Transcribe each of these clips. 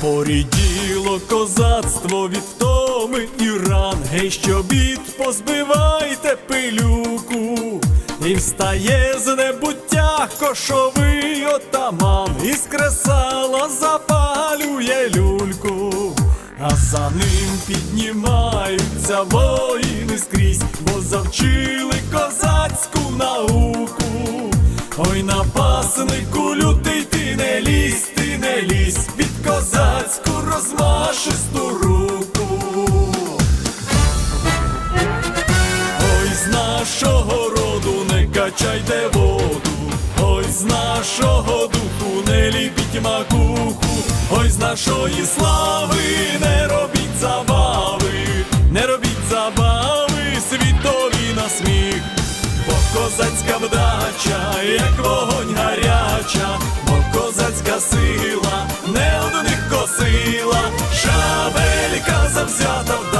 Поріділо козацтво від втоми і ран, гей, що бід позбивайте пилюку, і встає з небуття кошовий отаман, і з кресала запалює люльку, а за ним піднімаються воїни скрізь, бо завчили козацьку науку. Ой, напаснику лютий ти не лізь, ти не лізь під козацьку розмашисту руку. Ой, з нашого роду не качайте воду, ой, з нашого духу не ліпіть макуху, ой, з нашої слави не робіть забави, не робіть забави, світові на сміх. Бо козацька вдача, як вогонь гаряча, бо козацька сила не одних косила, шабелька завзята вдарить,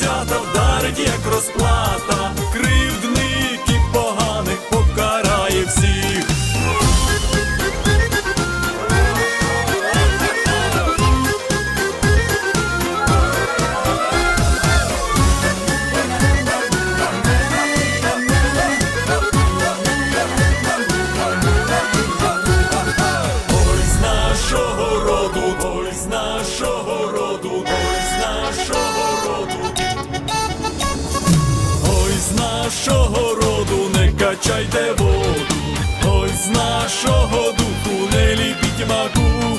завзята вдарить, як розплата, нашого роду не качайте воду, ой, з нашого духу не ліпіть макуху,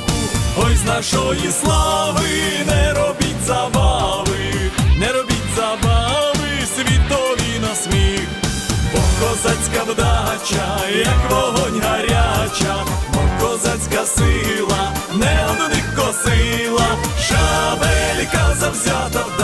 ой, з нашої слави не робіть забави, не робіть забави, світові на сміх. Бо козацька вдача, як вогонь гаряча, бо козацька сила не одних косила, шабелька завзята.